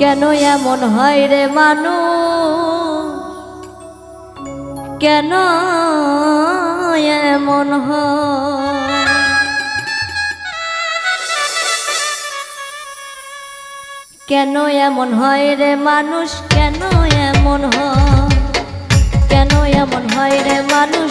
কেন এমন হয় রে মানু কেন এমন হয়? কেন এমন হয় রে মানুষ? কেন এমন হয়? কেন এমন হয় রে মানুষ?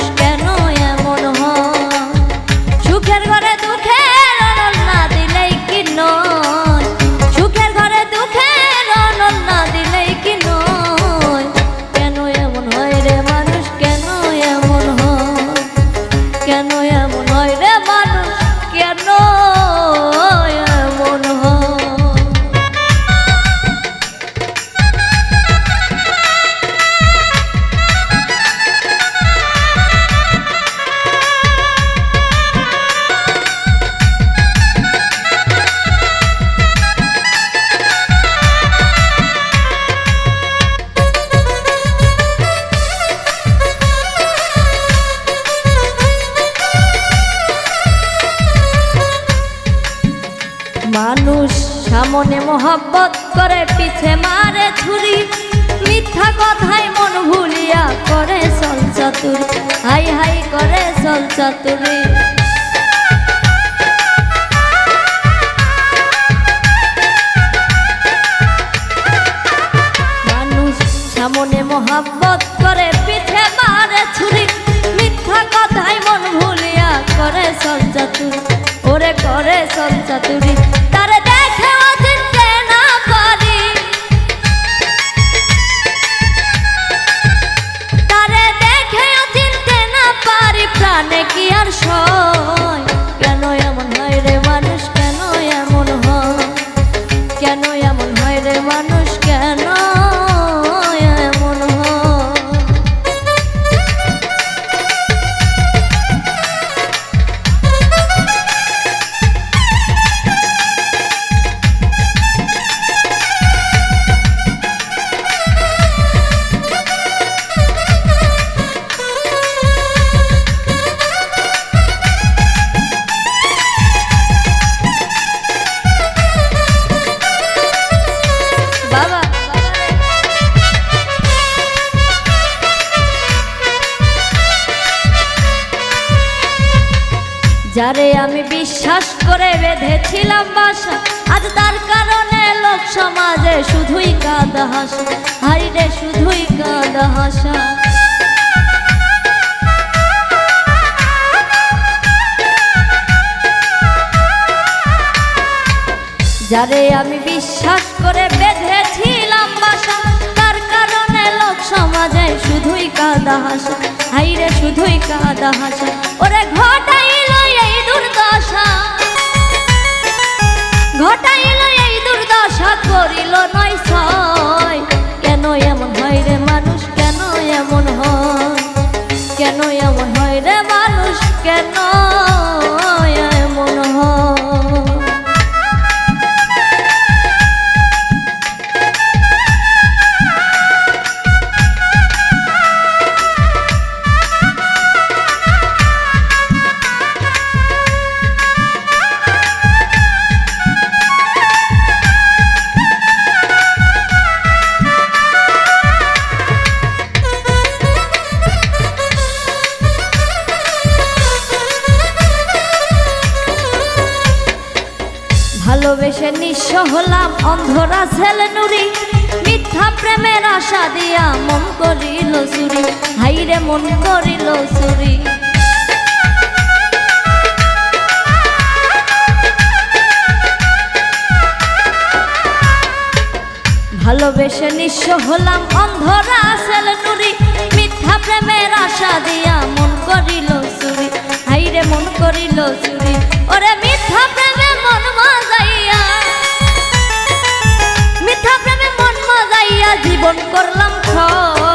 সামনে মোহাব্বত করে, পিছে মারে ছুরি। মিথ্যা কথাই মন ভুলিয়া করে, চল চাতুরি। হাই হাই করে, চল চাতুরি। মানুষ সামনে মোহাব্বত করে, পিছে মারে ছুরি। মিথ্যা কথাই মন ভুলিয়া করে, চল চাতুরি। ওরে করে, চল চাতুরি। প্রাণে কি যারে আমি বিশ্বাস করে বেঁধেছিলাম বাসা, আজ তার কারণে লোক সমাজে শুধুই কাদা হাসা। হাই রে, শুধুই কাদা হাসা। যারে আমি বিশ্বাস করে বেঁধেছিলাম বাসা, তার কারণে লোক সমাজে শুধুই কাদা হাসা। হাইরে শুধুই কাদা হাসা। ওরে ঘটাইল ঘটাইল এই দুর্দশা, করিল নয় ছয়। কেন এমন হয় রে মানুষ? কেন এমন হয়? কেন এমন হয় রে মানুষ? কেন ভালোবেসে নিঃস্ব হলাম, অন্ধরা ছেলে নুরি। মিথ্যা প্রেমের আশা দিয়া মন করিল চুরি। হাইরে মন করিল চুরি। ভালোবেসে নিঃস্ব হলাম, অন্ধরা ছেলে নুরি। মিথ্যা প্রেমের আশা দিয়া মন করিল চুরি। হাইরে মন করিল চুরি। ওরে মিথ্যা প্রেমে মন মজাইয়া জীবন করলাম ক্ষয়